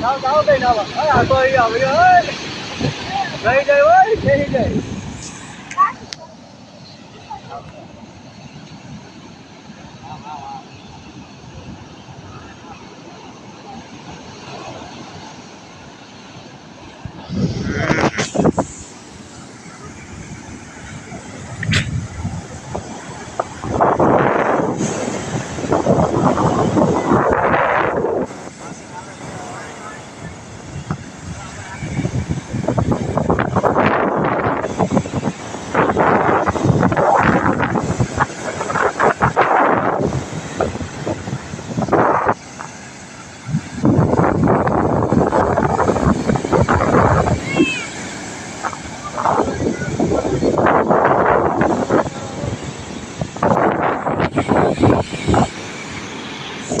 Đâu, đâu, đây đâu à? Đó là tôi rồi ơi. Đây đây ơi, đi đi.